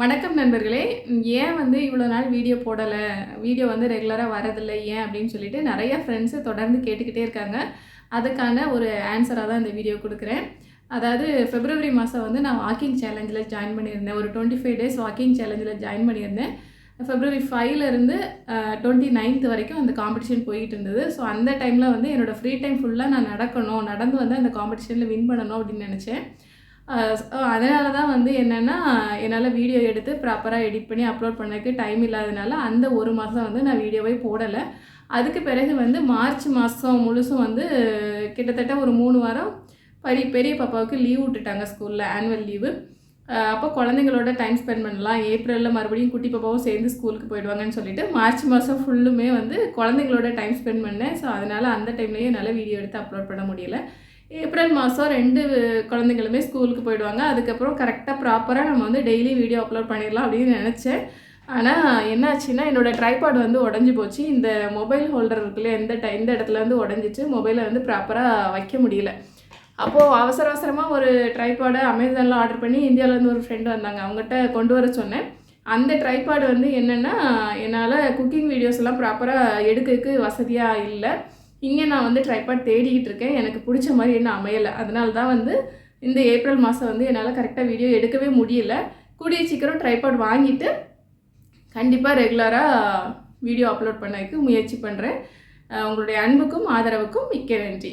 வணக்கம் நண்பர்களே. ஏன் வந்து இவ்வளோ நாள் வீடியோ போடலை? வீடியோ வந்து ரெகுலராக வரதில்லை ஏன் அப்படின்னு சொல்லிட்டு நிறைய ஃப்ரெண்ட்ஸு தொடர்ந்து கேட்டுக்கிட்டே இருக்காங்க. அதுக்கான ஒரு ஆன்சராக தான் இந்த வீடியோ கொடுக்குறேன். அதாவது பிப்ரவரி மாதம் வந்து நான் வாக்கிங் சேலஞ்சில் ஜாயின் பண்ணியிருந்தேன். ஒரு டுவெண்ட்டி ஃபைவ் டேஸ் வாக்கிங் சேலஞ்சில் ஜாயின் பண்ணியிருந்தேன். ஃபெப்ரவரி ஃபைவ்லேருந்து டுவெண்ட்டி நைன்த் வரைக்கும் அந்த காம்படிஷன் போயிட்டு இருந்தது. ஸோ அந்த டைமில் வந்து என்னோடய ஃப்ரீ டைம் ஃபுல்லாக நான் நடக்கணும். நடந்து வந்து அந்த காம்படிஷனில் வின் பண்ணணும் அப்படின்னு நினச்சேன். அதனால தான் வந்து என்னென்னா என்னால் வீடியோ எடுத்து ப்ராப்பராக எடிட் பண்ணி அப்லோட் பண்ணக்கு டைம் இல்லாதனால அந்த ஒரு மாதம் வந்து நான் வீடியோவே போடலை. அதுக்கு பிறகு வந்து மார்ச் மாதம் முழுசும் வந்து கிட்டத்தட்ட ஒரு மூணு வாரம் பெரிய பெரிய பாப்பாவுக்கு லீவ் விட்டுட்டாங்க ஸ்கூலில் ஆனுவல் லீவு அப்போ குழந்தைங்களோட டைம் ஸ்பெண்ட் பண்ணலாம். ஏப்ரலில் மறுபடியும் குட்டி பாப்பாவும் சேர்ந்து ஸ்கூலுக்கு போயிடுவாங்கன்னு சொல்லிட்டு மார்ச் மாதம் ஃபுல்லுமே வந்து குழந்தைங்களோட டைம் ஸ்பெண்ட் பண்ணேன். ஸோ அதனால் அந்த டைம்லேயே என்னால் வீடியோ எடுத்து அப்லோட் பண்ண முடியல. ஏப்ரல் மாதம் ரெண்டு குழந்தைங்களுமே ஸ்கூலுக்கு போயிடுவாங்க. அதுக்கப்புறம் கரெக்டாக ப்ராப்பராக நம்ம வந்து டெய்லி வீடியோ அப்லோட் பண்ணிடலாம் அப்படின்னு நினச்சேன். ஆனால் என்னாச்சுன்னா என்னோடய ட்ரைபாட் வந்து உடஞ்சி போச்சு. இந்த மொபைல் ஹோல்டர் இருக்குல்ல எந்த டை இந்த இடத்துல வந்து உடஞ்சிச்சு மொபைலை வந்து ப்ராப்பராக வைக்க முடியல. அப்போது அவசர அவசரமாக ஒரு ட்ரைபாடை அமேசானில் ஆர்டர் பண்ணி இந்தியாவிலேருந்து ஒரு ஃப்ரெண்டு வந்தாங்க. அவங்ககிட்ட கொண்டு வர சொன்னேன். அந்த ட்ரைபாடு வந்து என்னென்னா என்னால் குக்கிங் வீடியோஸ் எல்லாம் ப்ராப்பராக எடுக்கிறதுக்கு வசதியாக இல்லை. இங்கே நான் வந்து ட்ரைபாட் தேடிக்கிட்டு இருக்கேன். எனக்கு பிடிச்ச மாதிரி என்ன அமையலை. அதனால தான் வந்து இந்த ஏப்ரல் மாதம் வந்து என்னால் கரெக்டாக வீடியோ எடுக்கவே முடியல. கூடிய சீக்கிரம் ட்ரைபாட் வாங்கிட்டு கண்டிப்பாக ரெகுலராக வீடியோ அப்லோட் பண்ணதுக்கு முயற்சி பண்ணுறேன் உங்களுடைய அன்புக்கும் ஆதரவுக்கும் மிக்க நன்றி.